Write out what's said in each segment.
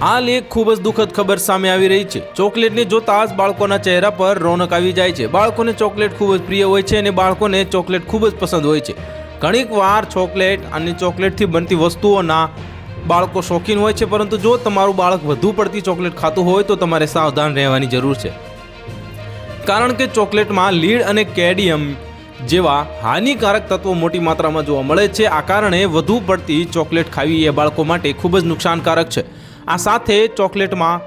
હાલ લેખ ખૂબ જ દુઃખદ ખબર સામે આવી રહી છે. ચોકલેટને જોતા જ બાળકોના ચહેરા પર રોનક આવી જાય છે. બાળકોને ચોકલેટ ખૂબ જ પ્રિય હોય છે અને બાળકોને ચોકલેટ ખૂબ જ પસંદ હોય છે. ઘણીક વાર ચોકલેટ અને ચોકલેટથી બનતી વસ્તુઓના બાળકો શોખીન હોય છે, પરંતુ જો તમારું બાળક વધુ પડતી ચોકલેટ ખાતું હોય તો તમારે સાવધાન રહેવાની જરૂર છે. કારણ કે ચોકલેટમાં લીડ અને કેડિયમ જેવા હાનિકારક તત્વો મોટી માત્રામાં જોવા મળે છે. આ કારણે વધુ પડતી ચોકલેટ ખાવી એ બાળકો માટે ખૂબ જ નુકસાનકારક છે. આ સાથે ચોકલેટમાં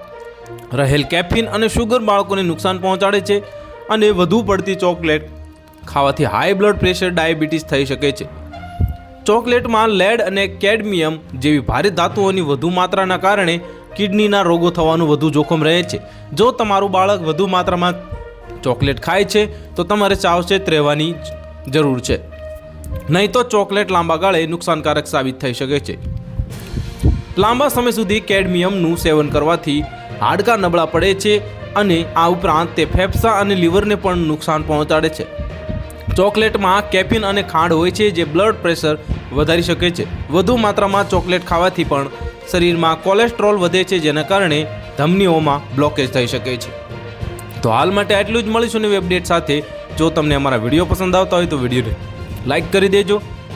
રહેલ કેફીન અને શુગર બાળકોને નુકસાન પહોંચાડે છે અને વધુ પડતી ચોકલેટ ખાવાથી હાઈ બ્લડ પ્રેશર ડાયાબિટીસ થઈ શકે છે. ચોકલેટમાં લેડ અને કેડમિયમ જેવી ભારે ધાતુઓની વધુ માત્રાના કારણે કિડનીના રોગો થવાનું વધુ જોખમ રહે છે. જો તમારું બાળક વધુ માત્રામાં ચોકલેટ ખાય છે, તો તમારે સાવચેત રહેવાની જરૂર છે. નહીં તો ચોકલેટ લાંબા ગાળે નુકસાનકારક સાબિત થઈ શકે છે. લાંબા સમય સુધી કેડમિયમનું સેવન કરવાથી હાડકાં નબળા પડે છે અને આ ઉપરાંત તે ફેફસા અને લીવરને પણ નુકસાન પહોંચાડે છે. ચોકલેટમાં કેફીન અને ખાંડ હોય છે જે બ્લડ પ્રેશર વધારી શકે છે. વધુ માત્રામાં ચોકલેટ ખાવાથી પણ શરીરમાં કોલેસ્ટ્રોલ વધે છે જેના કારણે ધમનીઓમાં બ્લોકેજ થઈ શકે છે. તો હાલ માટે આટલું જ મળીશું નવી અપડેટ સાથે. જો તમને અમારા વીડિયો પસંદ આવતા હોય તો વિડીયોને લાઇક કરી દેજો.